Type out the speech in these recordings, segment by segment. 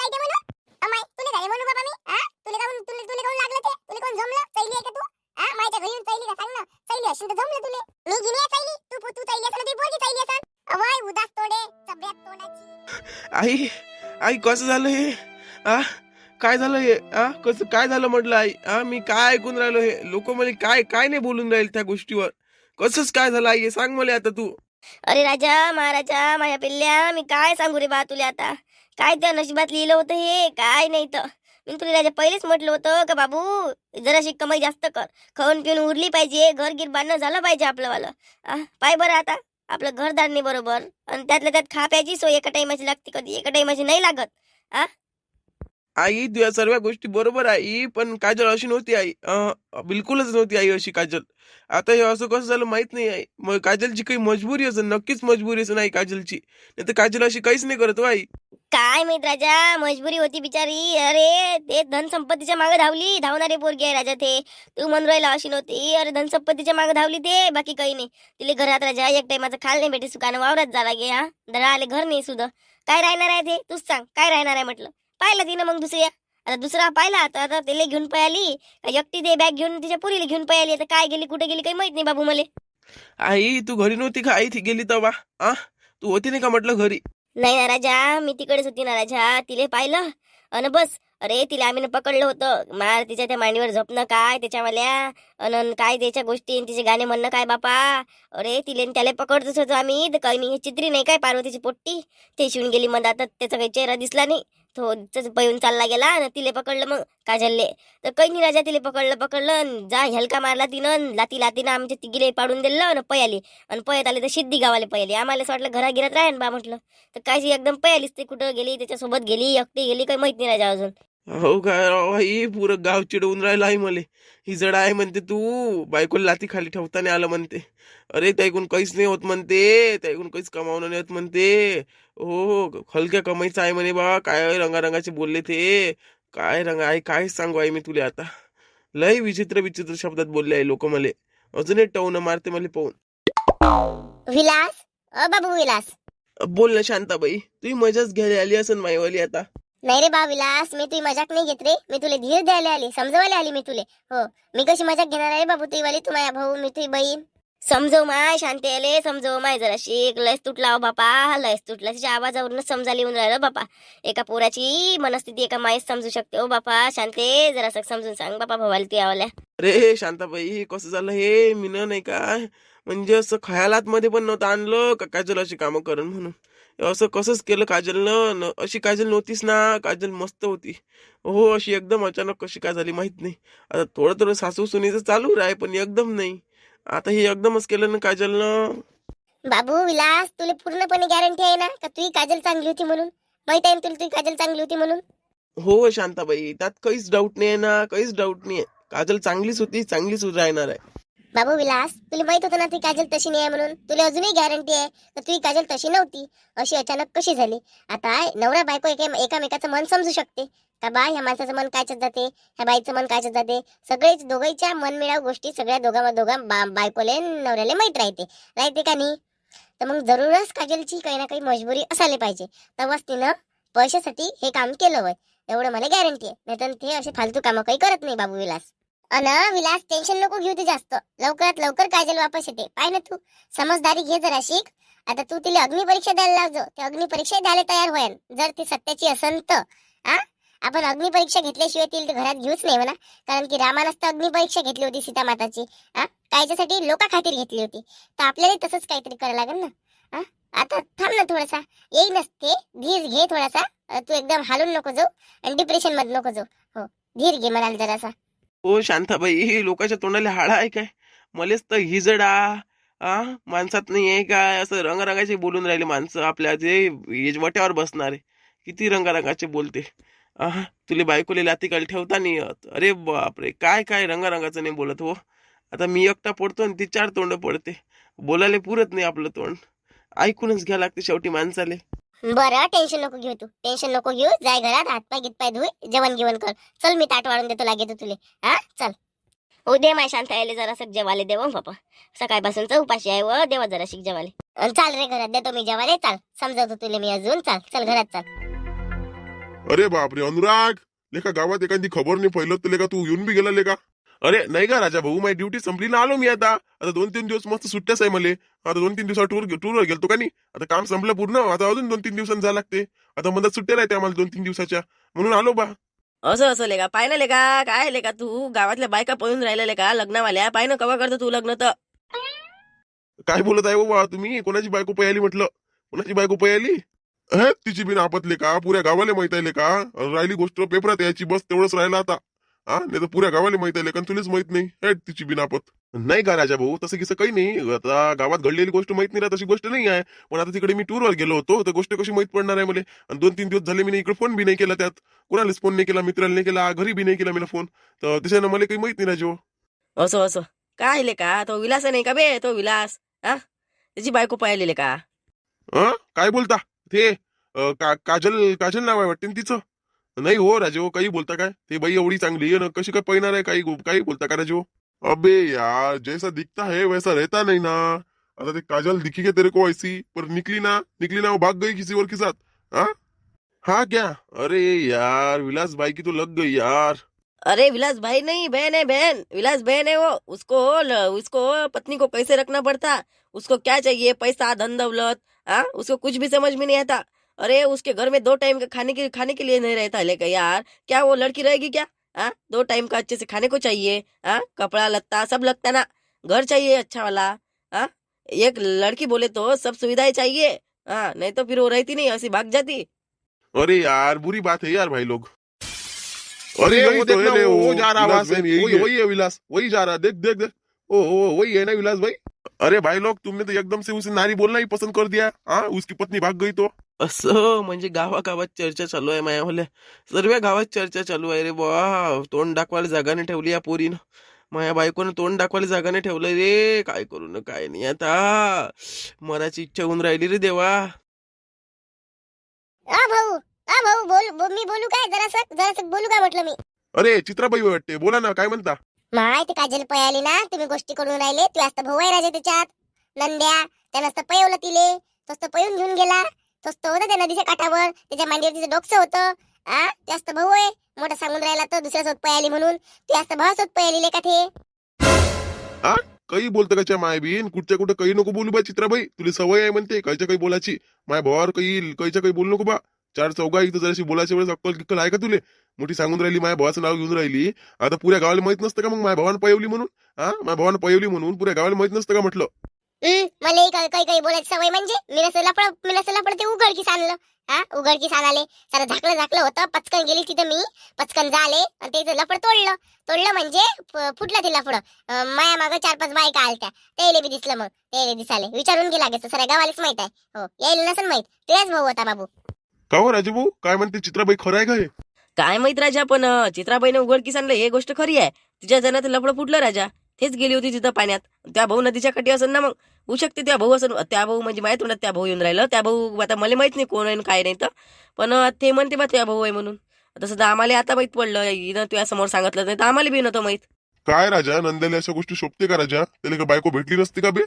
चालते म्हणून अमाय तुले झाले म्हणून बाबा मी? हा तुले काऊन तुले तुले काऊन लागलं ते? तुले कोण जमलं चैली आहे का तू? हा माझ्या घरी येऊन चैली का सांग ना चैली असेल तर जमलं तुले. मी गिनी आहे चैली तू तू चैली असेल ती चैली असेल अवाय उदास तोडे. तोंडाची. आई आई कसं झालं हे? आ? काय झालं हे? आ? कसं काय झालं म्हटलं आई? आ? मी काय ऐकून राहिलो हे? लोक मला काय काय नाही बोलून राहील त्या गोष्टीवर. कसंच काय झालं आई? हे सांग मला आता तू. अरे राजा महाराजा माझ्या पिल्ल्या मी काय सांगू रे बा तुला आता? काय त्या नशिबात लिहिलं होतं हे? काय नाही तर. मी तुला राजा पहिलेच म्हटलं होतं का बाबू जराशी कमाई जास्त कर. खाऊन पिऊन उरली पाहिजे घर गिर बांधणं झालं पाहिजे आपलंवालं आ, पाय बरं आता. आपलं घरदार नाही बरोबर. आणि त्यातल्या त्यात खा प्यायची सोय एका टाइमाची लागते कधी एका टाइमाची नाही लागत. आई तुझ्या सर्व गोष्टी बरोबर आई पण काजल अशी नव्हती आई. बिलकुलच नव्हती आई अशी काजल. आता हे असं कसं झालं माहीत नाही आई. मग काजलची काही मजबुरी असेल नक्कीच मजबुरी असेल आई काजलची. नाही तर काजल अशी काहीच नाही करत हो आई. काय माहीत राजा मजबुरी होती बिचारी. अरे ते धनसंपत्तीच्या मागे धावली. धावणारे पोरगी आहे राजा ते. तू म्हणून राहिला अशी नव्हती. अरे धनसंपत्तीच्या मागे धावली ते. बाकी काही नाही. तिले घरात राजा एक टाइमाचं खाल नाही भेटे सुकानं वावरात झाला गे हा. दरा आले घर नाही सुद्धा काय राहणार आहे ते? तूच सांग. काय राहणार आहे म्हटलं? पाहिलं तिनं मग दुसऱ्या आता दुसरा पाहिला आता आता तिला घेऊन पळाली. एकटी ते बॅग घेऊन तिच्या पुरीला घेऊन पळाली. आता काय गेली कुठे गेली काही माहीत नाही बाबू मले. आई तू घरी नव्हती का? आई ती गेली तेव्हा आ? तू होती नाही का म्हटलं घरी? नाही ना राजा मी तिकडेच होती ना राजा. तिले पाहिलं. अन बस. अरे तिला आम्ही पकडलं होतं. मार तिच्या त्या मांडीवर झोपणं काय त्याच्यावाल्या. अन काय त्याच्या गोष्टी आणि तिचे गाणे म्हणणं काय बापा. अरे तिले त्याला पकडतच होतो आम्ही. तर काही नाही चित्री नाही काय पार्वतीची पोट्टी. ते शिवून गेली मग आता त्याचा काही चेहरा दिसला नाही. तो पळून चालला गेला आणि तिले पकडलं मग काजलले तर काही नाही राजा तिले पकडलं पकडलं जा हलका मारला तिनं लाती लातीनं आमच्या तिघीले पाडून दिलं आणि पयाली. आणि पयत आले तर सिद्धी गावाले पयाली. आम्हाला असं वाटलं घरागिरात राहीन बा म्हटलं. तर काय एकदम पयालीच ते कुठं गेली त्याच्यासोबत गेली एकटी गेली काही माहीत नाही राजा अजून. हो काय राव आई पुरं गाव चिडवून राहिलं आई मले. ही जड आहे म्हणते तू. बायकोला लाती खाली ठेवताना आलं म्हणते. अरे त्या ऐकून काहीच नाही होत म्हणते. त्या ऐकून काहीच कमावणं नाही होत म्हणते. हो हलक्या कमाईचं आहे म्हणे बा. काय रंगारंगाचे बोलले ते. काय रंग आहे काय सांगू आई मी तुला आता. लय विचित्र विचित्र शब्दात बोलले आहे लोक मले. अजून एक टवनं मारते मला पाहून. विलास? अ बाबू विलास. बोल ना शांताबाई. तुही मजाच घ्यायला आली असन माईवाली आता. नाही रे बा विलास मी तुझी मजाक नाही घेत रे. मी तुला धीर द्यायला आली समजवायला आली मी तुले. हो मी कशी मजाक घेणार आहे बाबू? तुझी वाली तू माझ्या भाऊ मी तुझी बहीण. समजव माय शांती आले समजव माय जरा शिक. लयस तुटला हो बापा लयस तुटला. तिच्या आवाजावरूनच समजायला येऊन राहिलं बापा. एका पोराची मनस्थिती एका मायच समजू शकते ओ बापा. शांते जरा समजून सांग बापा भवाला ती आवल्या अरे शांताबाई कसं झालं हे? मी नाही का म्हणजे असं खयालात मध्ये पण नव्हतं आणलं का काजल अशी कामं करून म्हणून? असं कसंच केलं काजलनं न- अशी काजल नव्हतीच ना काजल मस्त होती. हो अशी एकदम अचानक कशी काय झाली माहीत नाही. आता थोडं थोडं सासू सुनीचं चालू राहे पण एकदम नाही. आता हे एकदमच केलं ना काजलनं बाबू विलास तुला पूर्णपणे गॅरंटी आहे ना का तुझी काजल चांगली होती म्हणून? माहीत आहे ना तुला तुझी काजल चांगली होती म्हणून? हो शांताबाई त्यात काहीच डाऊट नाही आहे ना काहीच डाऊट नाही आहे. काजल चांगलीच होती चांगलीच राहणार आहे. बाबू विलास तुला माहीत होतं ना ती काजल तशी नाही आहे म्हणून? तुला अजूनही गॅरंटी आहे तर तुझी काजल तशी नव्हती? अशी अचानक कशी झाली? आता नवरा बायको एका एकामेकाचं मन समजू शकते. का बा ह्या माणसाचं मन कायच्यात जाते? ह्या बाईचं मन कायच्यात जाते? सगळेच दोघांच्या मनमिळाव गोष्टी सगळ्या दोघा दोघा बा बायकोले नवऱ्याला माहीत राहते. राहते का नाही? तर मग जरूरच काजलची काही ना काही मजबुरी असायला पाहिजे. तेव्हाच तिनं पैशासाठी हे काम केलं होय. एवढं मला गॅरंटी आहे. नाहीतर ते असे फालतू कामं काही करत नाही बाबू विलास. अन विलास टेन्शन नको घेऊ ते जास्त. लवकरात लवकर काजल वापस येते. पाय ना तू. समजदारी घे जरा शिक. आता तू तिला अग्निपरीक्षा द्यायला लावजो. ते अग्निपरीक्षा द्यायला तयार होईल. जर ती सत्याची असन तर आ? आपण अग्निपरीक्षा घेतल्याशिवाय तिला घरात घेऊच नाही हो म्हणा कारण की रामानंच तर अग्निपरीक्षा घेतली होती सीता माताची आ? कायच्यासाठी लोका खातीर घेतली होती. तर आपल्याला तसंच काहीतरी करायला लागेल ना? आ? आता थांब ना थोडासा. येई नसते धीर घे थोडासा. तू एकदम हालून नको जाऊ. आणि डिप्रेशनमध्ये नको जाऊ. हो. धीर घे म्हणाल जरासा. ओ शांताबाई लोकांच्या तोंडाला हाडा आहे काय? मलेच तर हिजडा आ? माणसात नाही आहे काय असं रंगरंगाचे बोलून राहिले माणसं आपल्या जे वट्यावर बसणारे. किती रंगारंगाचे बोलते. आ तुले बायकोले लाती ठेवता नाही येत. अरे बापरे काय काय रंगारंगाचं नाही बोलत हो. आता मी एकटा पडतो आणि ती चार तोंड पडते. बोलायला पुरत नाही आपलं तोंड. ऐकूनच घ्या लागते शेवटी माणसाले. बरं टेन्शन नको घेऊ तू. टेन्शन नको घेऊ. जाय घरात हातपाय गीतपाय धुई जेवण घेऊन कर. चल मी ताट वाढून देतो लागे तुले. हा? चल. दे माय शांत आले जरा सग जेवाले देव बापा सकाळपासून उपाशी आहे व देवा जरा शिक जेवाले अन चाल रे घरात देतो मी जेवायला. चाल समजवतो तुले मी अजून. चाल चल घरात चाल. अरे बापरे अनुराग! लेका गावात एखादी खबर नाही पहिलं तर लेका तू येऊन बी गेला लेका. अरे नाही का राजा भाऊ? माझी ड्युटी संपली ना आलो मी आता. आता दोन तीन दिवस मस्त सुट्ट्याच आहे मले. आता दोन तीन दिवसा टूर टूरवर गेलतो का नाही? आता काम संपलं पूर्ण. आता अजून दोन तीन दिवसांनी जायला लागते. आता मधात सुट्ट्या राहते आम्हाला दोन तीन दिवसाच्या. म्हणून आलो बा. असं असं लेका. पाय ना लेका? काय लेका तू? गावातल्या बायका पळून राहिल्या का लग्नावाल्या. पाय ना कवा करतो तू लग्न तर. काय बोलत आहे बाबा तुम्ही? कोणाची बायको पयाली म्हटलं? कोणाची बायको पयाली हे तिची बिन आपतले का पुऱ्या गावाला माहीत आहे का राहिली गोष्ट पेपरात यायची. बस तेवढंच राहिला आता. हा नाही तर पुऱ्या गावाला माहीत आहे का तुलाच माहीत नाही. हे तिची बिन आपत नाही का राजा भाऊ तसं किसं काही नाही. आता गावात घडलेली गोष्ट माहीत नाही तशी गोष्ट नाही आहे. पण आता तिकडे मी टूरवर गेलो होतो तर गोष्ट कशी माहीत पडणार आहे मला? आणि दोन तीन दिवस झाले मी इकडे फोन बी नाही केला त्यात. कोणालाच फोन नाही केला मित्राला नाही केला घरी बी नाही केला मला फोन तर त्याच्यानं मला काही माहीत नाही राजू असं असं. काय लेका तो विलास नाही का बे? तो विलास. हा? त्याची बायको पळालेले का? हा काय बोलता? ते अं, का- काजल काजल नाव आहे वाटते ना तिचं? नाही हो राजू काही बोलता काय? ते बाई चांगली आहे ना, कशी काय पैणार आहे काही काही बोलता का राजू अबे यार, जैसा दिखता है, वैसा रहता नहीं ना. आता ते काजल दिखी क्या तेरे को ऐसी, पर निकली ना निकली ना, वो भाग गई किसी और के साथ हाँ? हाँ क्या? अरे यार, विलास भाई की तो लग गई यार। अरे विलास भाई नहीं, बहन है, बहन। विलास बहन है वो, उसको उसको पत्नी को कैसे रखना पड़ता? उसको क्या चाहिए? पैसा, धन, दौलत हाँ? उसको कुछ भी समझ में नहीं आता। अरे उसके घर में दो टाइम का खाने के खाने के लिए नहीं रहता। लेकर यार क्या वो लड़की रहेगी क्या? हाँ दो टाइम का अच्छे से खाने को चाहिए। हाँ कपड़ा लत्ता सब लगता ना। घर चाहिए अच्छा वाला। हाँ एक लड़की बोले तो सब सुविधाएँ चाहिए। हाँ नहीं तो फिर वो रहती नहीं ऐसी भाग जाती। अरे यार बुरी बात है यार भाई लोग। अरे अरे, वही वो तो वो- वो वो जा रहा वहाँ है। वही है विलास वही जा रहा। देख देख देख। ओ ओ वही है ना विलास भाई? अरे भाई लोग तुमने तो एकदम से उसे नारी बोलना ही पसंद कर दिया हाँ? उसकी पत्नी भाग गई तो। असं म्हणजे गावागावात चर्चा चालू आहे माया भल्या सर्व गावात चर्चा चालू आहे रे बा तोंड दाखवायला जागा नाही ठेवली या पोरीनं. माया बायकोनं तोंड दाखवायला जागा नाही ठेवलं रे. काय करू न काय नाही आता. मराची इच्छा होऊन राहिली रे देवा. आ भाऊ आ भाऊ बोल बो- मी बोलू काय? जरासं जरासं बोलू काय म्हटलं मी? अरे चित्राबाई वाटते बोला ना काय म्हणता? माय ते काजल पयाली ना तुम्ही गोष्टी करून राहिले तू असतं भाऊ आहे राजा त्याच्यात नंद्या त्यानं असतं पयवलं तिले तोच पळून घेऊन गेला. तोच तो होता त्या नदीच्या काठावर त्याच्या मांडीवर तिचं डोकसं होतं. आ ते असतं भाऊ आहे मोठा सांगून राहिला तर दुसऱ्या सोबत पयाली म्हणून. ते असतं भाऊ सोबत पयाली का ते? काही बोलतं कशा माय बीन कुठच्या कुठं काही नको बोलू बा चित्राबाई. तुला सवय आहे म्हणते कायच्या काही बोलायची. माय भावावर काही कायच्या काही बोलू नको बा. चार चौघा इथं जराशी बोलायच्या वेळेस अक्कल किक्कल आहे का तुले? मोठी सांगून राहिली माझ्या भावाचं नाव घेऊन राहिली. आता पुऱ्या गावाला माहीत नसतं का मग माझ्या भावानं पयवली म्हणून? हा? माझ्या भावानं पयवली म्हणून पुऱ्या गावाला माहीत नसतं का म्हटलं? हम्म, मला ही काही काही बोलायची सवय म्हणजे? मी नसं लपड मी नसं लपड ते उघडकीस आणलं. हा? उघडकीस आणाले. सारं झाकलं झाकलं होतं. पचकन गेली तिथं मी. पचकन झाले. आणि त्याचं लपड तोडलं. तोडलं म्हणजे फ- फुटलं ते लफड. माया मागं चार पाच बायका आलत्या. त्याला बी दिसलं मग. त्याला दिसाले. विचारून गेला लागेल सर गावालाच माहीत आहे. हो यायला नसेल माहीत. तुझ्याच भाऊ होता बाबू. का हो राजू भाऊ काय म्हणते चित्राबाई खरं आहे का हे? काय माहीत राजा पण अं, चित्राबाईने उघडकीस आणलं हे गोष्ट खरी आहे. तिच्या जनात लफडं फुटलं राजा. तेच गेली होती तिथं पाण्यात. त्या भाऊ नदीच्या काठी असेल ना मग. होऊ शकते त्या भाऊ असं त्या भाऊ म्हणजे माहीत तोंडात त्या भाऊ येऊन राहिलं. त्या भाऊ आता मला माहीत नाही कोण आहे आणि काय नाही तर. पण अं, ते म्हणते बा त्या भाऊ आहे म्हणून. तसं तर आम्हाला आता माहीत पडलं. हिनं तुझ्या समोर सांगितलं नाही तर आम्हाला बी नव्हतं माहीत. काय राजा? नंद्याला अशा गोष्टी शोभते का राजा? त्याला का बायको भेटली नसती का बे?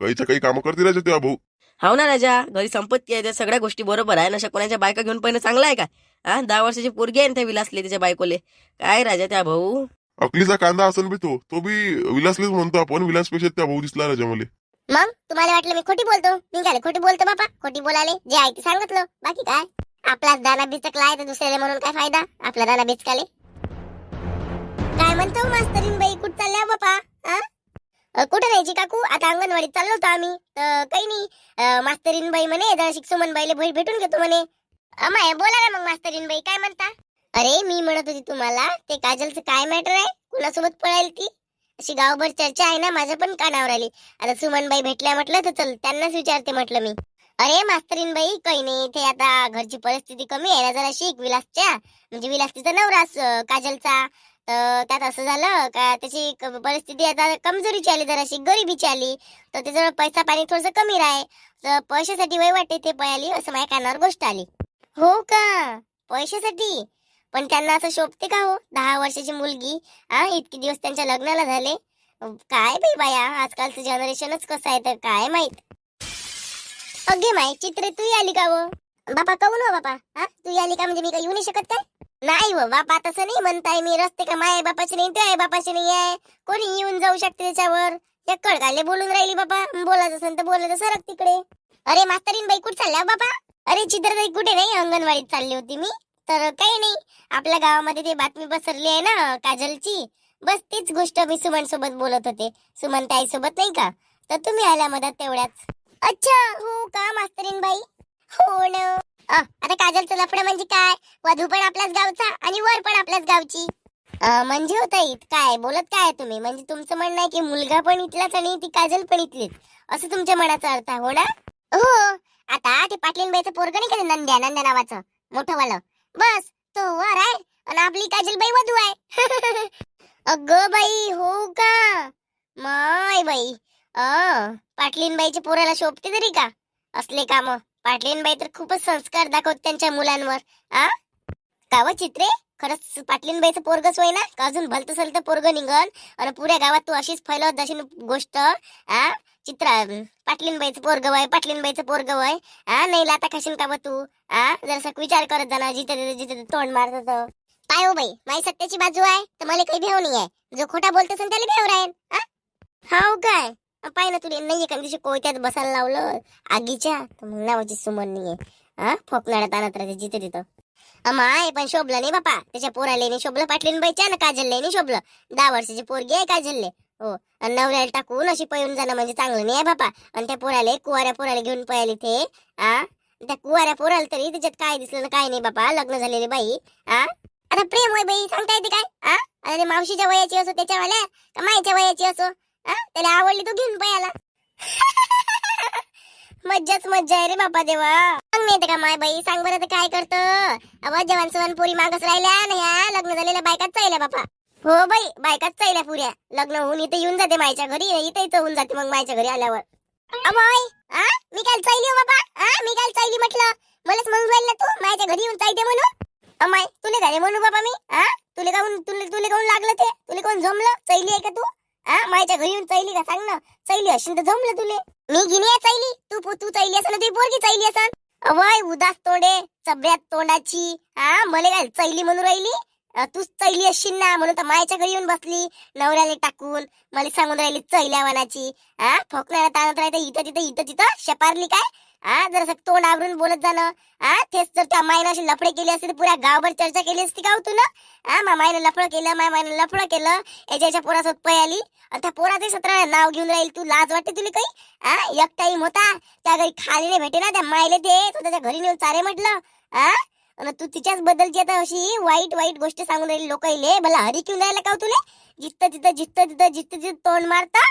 काहीच्या काही कामं करते राजा तेव्हा भाऊ. हाव ना राजा घरी संपत्ती आहे त्या सगळ्या गोष्टी बरोबर आहे. नशा कोणाच्या बायका घेऊन पहिलं चांगला आहे का? हा दहा वर्षाची पोरगी आहे ना त्या विलासले त्याच्या बायकोले. काय राजा त्या भाऊ? अकलीचा कांदा असेल बी तो तो बी विलासलेच म्हणतो आपण. विलासपेक्षा त्या भाऊ दिसला राजा मला. मग तुम्हाला वाटलं मी खोटी बोलतो? निघाले. खोटी बोलतो बापा. खोटी बोलाले. जे आहे ते सांगितलं. बाकी काय? आपलाच दाना बिचकला आहे तर दुसऱ्याला म्हणून काय फायदा? आपला दाना बिचकाले काय म्हणतो मास्तरीन बाई कुठं चालल्या बापा? हा? कुठं न्यायची काकू? आता अंगणवाडीत चाललो होतो आम्ही. तर काही नाही. मास्तरीन बाई म्हणे जरा सुमन बाईले भेट भेटून घेतो म्हणे. अमाय बोला ना मग मास्तरीन बाई काय म्हणता? अरे मी म्हणत होती तुम्हाला ते काजलचं काय मॅटर आहे? कुणासोबत पळायला ती? अशी गावभर चर्चा आहे ना माझ्या पण कानावर आली. आता सुमनबाई भेटल्या म्हटलं तर चल त्यांनाच विचारते म्हटलं मी. अरे मास्तरीन बाई काही नाही ते आता घरची परिस्थिती कमी आहे. ना जरा शिक विलासच्या. म्हणजे विलास तिचा नवरास काजलचा. तर त्यात असं झालं का त्याची परिस्थिती आता कमजोरीची आली जराशी गरिबीची आली. तर त्याच्यावर पैसा पाणी थोडस कमी राहे तर पैशासाठी वय वाटते ते पळाली असं माझ्या कानावर गोष्ट आली. हो का? पैशासाठी? पण त्यांना असं शोभते का हो? दहा वर्षाची मुलगी हा इतके दिवस त्यांच्या लग्नाला झाले. काय बाई बाया आजकालचं जनरेशनच कसं आहे तर काय माहीत? अगे माय चित्र तू आली का व बापा कहू न हो बापा. हा तू आली का? म्हणजे मी काही येऊ नाही शकत काय? नाही हो बापा तसं नाही म्हणताय मी. रस्ते का माय बापाचे नाही ते आहे बापाचे नाही आहे. कोणी येऊन जाऊ शकते त्याच्यावर? एक कळकाले बोलून राहिली बापा. बोलायचं असेल तर बोलायचं सरक तिकडे. अरे मास्तरीन बाई कुठे चालल्या बाबा बापा? अरे चित्रताई कुठे नाही? अंगणवाडीत चालली होती मी. तर काही नाही. आपल्या गावामध्ये ते बातमी पसरली आहे ना काजलची. बस तीच गोष्ट मी सुमन सोबत बोलत होते. सुमन ताई सोबत नाही का? तर तुम्ही आल्या मदत तेवढ्याच अच्छा हो का मास्तरीन बाई? हो ना. अ, आता काजलचं लफडं म्हणजे काय? वधू पण आपल्याच गावचा आणि वर पण आपल्याच गावची. म्हणजे होता इत काय? बोलत काय तुम्ही? म्हणजे तुमचं म्हणणं आहे की मुलगा पण इथलाच आणि ती काजल पण इथलीच. असं तुमच्या मनाचा अर्थ आहे, हो ना? हो. आता ते पाटलीनबाईचं पोरग नाही का नंद्या? नंद्या नावाचं. मोठं वालं बस तो वर आहे आणि आपली काजल बाई वधू आहे. अगं बाई हो का? माय बाई. अ पाटलीनबाईच्या पोराला शोभते तरी का? असले काम. पाटलीनबाई तर खूपच संस्कार दाखवत त्यांच्या मुलांवर आ? काव चित्रे? खरंच पाटलीनबाईचं पोरगच होय ना? का अजून भलत सलत पोरग निघन? आणि पुऱ्या गावात तू अशीच फैलवत अशी गोष्ट आ? चित्रा पाटलीनबाईचं पोरग वय पाटलीनबाईचं पोरग वय आ? नाही लाता खाशील का व तू आ? जरासा विचार करत जाणार जिथे जिथे तोंड मारत होतं. काय हो बाई माई सत्याची बाजू आहे तर मला काही भेव नाही आहे जो खोटा बोलत असेल त्याला भेव राहील हा हाव काय? पाहिलं तुले तुला नाही एका दिवशी कोयत्यात बसायला लावलं आगीच्या तर मग नावाची सुमन नाहीये. हा फोकनाड्यात आणत राहते जिथे तिथं. माय पण शोभलं नाही बापा. त्याच्या पोराले नाही शोभलं पाटलीन बाईच्या ना काजलला नाही शोभलं. दहा वर्षाची पोरगी आहे काजलले. हो. आणि नवऱ्याला टाकून अशी पळून जाणं म्हणजे चांगलं नाही आहे बापा. आणि त्या पोराले कुवाऱ्या पोराला घेऊन पळाली ते आ? त्या कुवाऱ्या पोराला तरी त्याच्यात काय दिसलं ना काय नाही बापा. लग्न झालेली बाई आ? आता प्रेम होय बाई सांगता येते काय? आ? आता ते मावशीच्या वयाची असो त्याच्यावाल्या? का माईच्या वयाची असो? त्याला आवडली तू घेऊन पयाला मज्जाच मज्जा आहे रे बापा देवा. सांग नाही का माय बाई? सांग बरं काय करत? अव जवान सवान पोरी मागच राहिल्या ना ह्या लग्न झालेल्या बायकाच चालल्या बापा. हो बाई बायकाच चालल्या पुऱ्या. लग्न होऊन इथे येऊन जाते मायच्या घरी इथे इथं होऊन जाते मग मायच्या घरी आल्यावर. अमोय आ? मी काल चालली हो बाबा आ? मी काल चालली म्हटलं. मलाच म्हणून राहिलं तू माझ्या घरी येऊन चालते म्हणून. अमाय तुले झाले म्हणू बाबा मी? आ? तुले काऊन तुले तुले काऊन लागलं ते. तुले कोण जमलं? चैली आहे का तू? हा? माझ्या घरी येऊन चैली का? सांग ना. चैली असेल तर जमलं तुले. मी गिनी आहे चैली तू तू चैली असेल तुझी पोरगी चैली असन वय उदास तोंडे. चबऱ्यात तोंडाची. हा? मले काय चैली म्हणून राहिली? तूच चैली असशील ना म्हणून तर मायच्या घरी येऊन बसली. नवऱ्याने टाकून. मला सांगून राहिली चैल्या वनाची. हा? फोकण्याला ताणत राहते इथं तिथं इथं तिथं. शपारली काय? हा जर तोंड आवरून बोलत जाणं हा तेच जर त्या मायनाशी अशी लफडे केले असते तर पुऱ्या गावभर चर्चा केली असती का हो तू ना? हा मा मायनं लफडं केलं माय मायनं लफडं केलं. याच्या याच्या पोरासोबत पै आली. आणि त्या पोराचे सतरा नाव घेऊन राहील तू. लाज वाटते तुला काही? हा एक टाईम होता त्या घरी खाली नाही भेटे ना त्या मायले ते. त्याच्या घरी नेऊन चारे म्हटलं. हा आणि तू तिच्याच बद्दलची आता अशी वाईट वाईट गोष्ट सांगून राहिली लोक इले मला हरी घेऊन राहिला का हो तुले? जिथं तिथं जिथं तिथं जिथं तिथं तोंड मारता.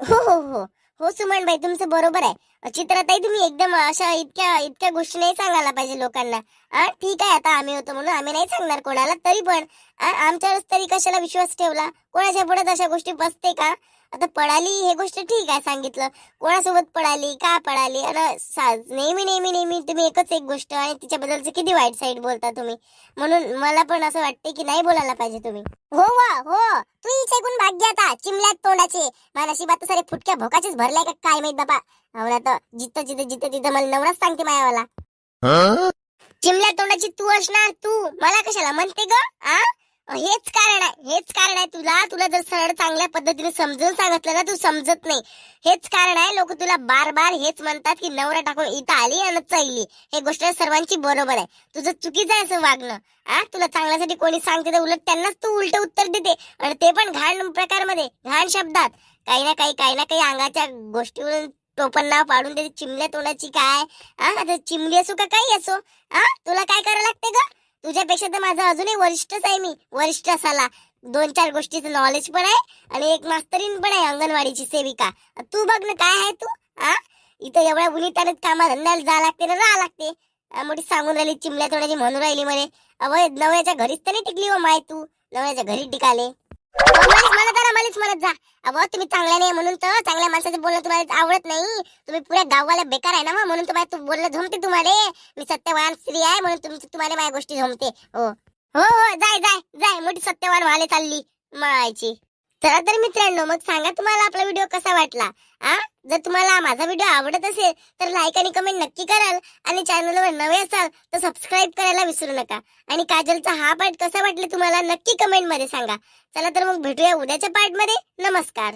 हो हो हो. हो सुमन भाई तुमचं बरोबर आहे. चित्रताई तुम्ही एकदम अशा इतक्या इतक्या गोष्टी नाही सांगायला पाहिजे लोकांना. हा ठीक आहे आता आम्ही होतो म्हणून आम्ही नाही सांगणार कोणाला तरी पण आमच्यावरच तरी कशाला विश्वास ठेवला? कोणाच्या पुढे अशा गोष्टी बसते का? आता पळाली हे गोष्ट ठीक आहे सांगितलं. कोणासोबत पळाली का पळाली सा- नेहमी नेहमी नेहमी तुम्ही एकच एक गोष्ट आणि तिच्याबद्दलचं किती वाईट साईड बोलता तुम्ही? म्हणून मला पण असं वाटते की नाही बोलायला पाहिजे तुम्ही. हो वा हो. तू इथे ऐकून भाग्य आता. चिमल्यात तोंडाचे. माझ्या नशिबात सारे फुटक्या भोकाचेच भरलाय का काय माहीत बाबा आवडा तर जिथं जिथं जिथं तिथं मला नवराच सांगते मायावाला. चिमल्या तोंडाची तू असणार तू. मला कशाला? म्हणते ग? आ? हेच कारण आहे हेच कारण आहे तुला. तुला जर सरळ चांगल्या पद्धतीने समजून सांगितलं ना तू समजत नाही. हेच कारण आहे लोक तुला बार बार हेच म्हणतात की नवरा टाकून इथं आली आणि चैली हे गोष्ट सर्वांची बरोबर आहे. तुझं चुकीचं आहे असं वागणं. आ तुला चांगल्यासाठी कोणी सांगते तर उलट त्यांनाच तू उलट उत्तर देते. आणि ते पण घाण प्रकारमध्ये घाण शब्दात. काही ना काही काही ना काही अंगाच्या गोष्टीवरून टोपण नाव पाडून देते. चिमल्या तोंडाची काय? आ आता चिमली असो का काही असो? आ तुला काय करावं लागते ग? तुझ्यापेक्षा तर माझा अजूनही वरिष्ठच आहे मी. वरिष्ठ असाला दोन चार गोष्टीचं नॉलेज पण आहे आणि एक मास्तरीन पण आहे अंगणवाडीची सेविका. तू बघ ना काय आहे तू आ इथं एवढ्या उन्हीताने कामाधंद्याला जा लागते ना राहा लागते. मोठी सांगून राहिली चिमल्या थोड्याची म्हणून राहिली म्हणे. अव नवऱ्याच्या घरीच तर नाही टिकली हो माय तू. नवऱ्याच्या घरी टिकाले. मलाच म्हणत मलाच म्हणत जा. तुम्ही चांगल्या नाही म्हणून तर चांगल्या माणसाचं बोलणं तुम्हाला आवडत नाही. तुम्ही पुऱ्या गाववाला बेकार आहे ना मग म्हणून तुम्हाला तू बोलणं झोमते तुम्हाला. मी सत्यवान स्त्री आहे म्हणून तुमची तुम्हाला माझ्या गोष्टी झोमते. हो. हो हो जाय जाय जाय. मोठी सत्यवान व्हायला चालली. मायची चला तर मित्रांनो मग सांगा तुम्हाला आपला व्हिडिओ कसा वाटला आ? जर तुम्हाला माझा व्हिडिओ आवडत असेल तर लाईक आणि कमेंट नक्की कराल आणि चॅनलवर नवे असाल तर सबस्क्राईब करायला विसरू नका. आणि काजलचा हा पार्ट कसा वाटला तुम्हाला नक्की कमेंटमध्ये सांगा. चला तर मग भेटूया उद्याच्या पार्टमध्ये. नमस्कार.